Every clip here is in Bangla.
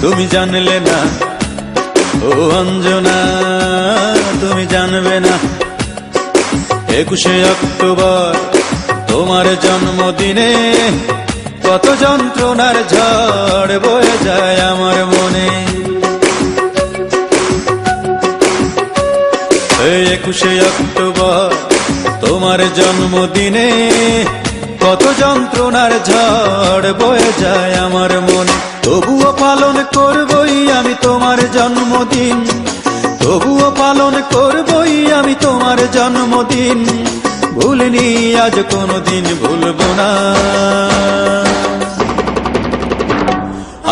তুমি জানলে না। ও অঞ্জনা, তুমি জানবে না। একুশে অক্টোবর, তোমার জন্মদিনে কত যন্ত্রণার ঝড় বয়ে যায় আমার মনে। একুশে অক্টোবর, তোমার জন্মদিনে কত যন্ত্রণার ঝড় বয়ে যায় আমার মনে। তবুও পালন করবই আমি তোমার জন্মদিন। তবুও পালন করবই আমি তোমার জন্মদিন। ভুলিনি, আজ কোনোদিন ভুলব না।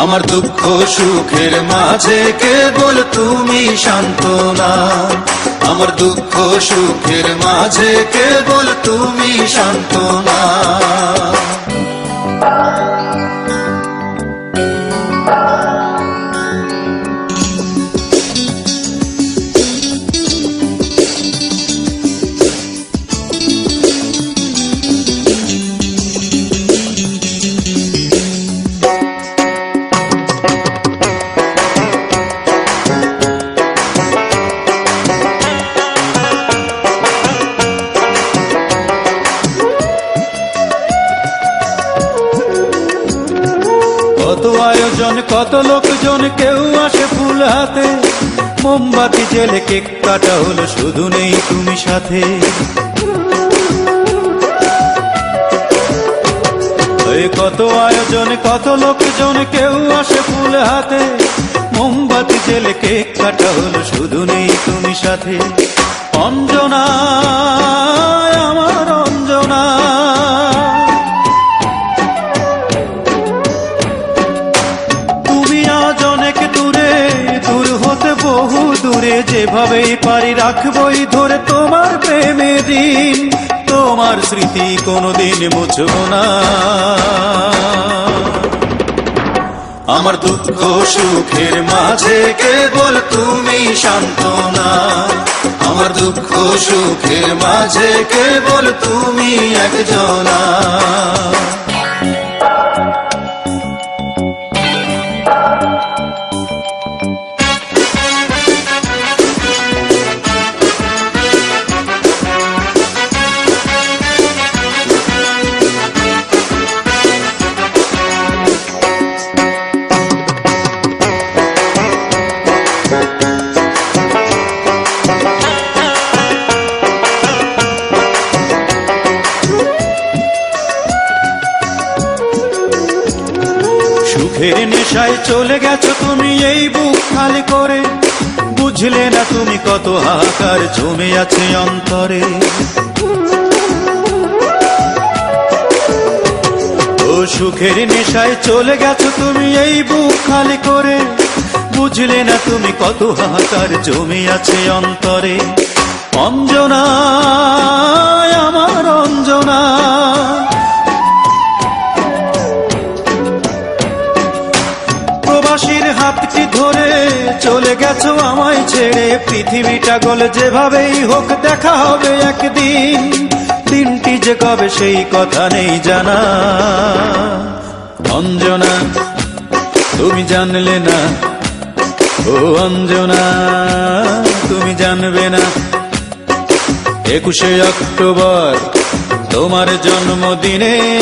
আমার দুঃখ সুখের মাঝে কেবল তুমি সান্ত্বনা আমার দুঃখ সুখের মাঝে কেবল তুমি শান্ত কত আয়োজন কত লোকজন কেউ আসে ফুল হাতে। মোমবাতি জেলে কেক কাটা হলো, শুধু নেই তুমি সাথে। কত আয়োজন, কত লোকজন কেউ আসে ফুল হাতে। মোমবাতি জেলে কেক কাটা হলো, শুধু নেই তুমি সাথে। অঞ্জনা যেভাবেই পারি রাখবই ধরে তোমার প্রেমে দিন। তোমার স্মৃতি কোনোদিন মুছব না। আমার দুঃখ সুখের মাঝে কেবল তুমি সান্ত্বনা। আমার দুঃখ সুখের মাঝে কেবল তুমি একজনা। সুখের নেশায় চলে গেছো তুমি এই বুক খালি করে। বুঝলে না তুমি কত হাহাকার, জমে আছে অন্তরে। ও সুখের নেশায় চলে গেছো তুমি এই বুক খালি করে। বুঝলে না তুমি কত হাহাকার, জমে আছে অন্তরে। অঞ্জনা আমার অঞ্জনা গেছো আমায় ছেড়ে, পৃথিবীটা গলে যেভাবেই হোক, দেখা হবে একদিন। দিনটি যে কবে, সেই কথা নেই জানা। অঞ্জনা, তুমি জানলে না। ও অঞ্জনা, তুমি জানবে না। একুশে অক্টোবর, তোমার জন্মদিনে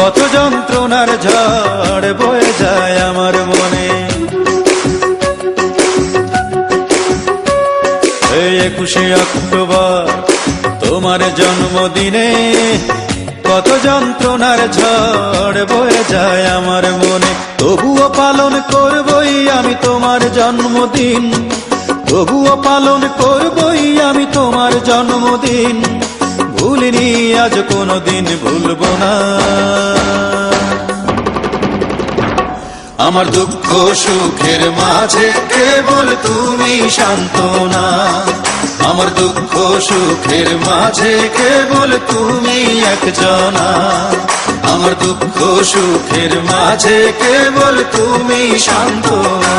কত যন্ত্রণার ঝড় বয়ে যায় আমার একুশে অক্টোবর, তোমার জন্মদিনে কত যন্ত্রণার ঝড় বয়ে যায় আমার মনে। তবুও পালন করবই আমি তোমার জন্মদিন। তবুও পালন করবই আমি তোমার জন্মদিন। ভুলিনি আজ কোনো দিন ভুলবো না। আমার দুঃখ সুখের মাঝে কেবল তুমি সান্ত্বনা। আমার দুঃখ সুখের মাঝে কেবল তুমি একজনা। আমার দুঃখ সুখের মাঝে কেবল তুমি সান্ত্বনা।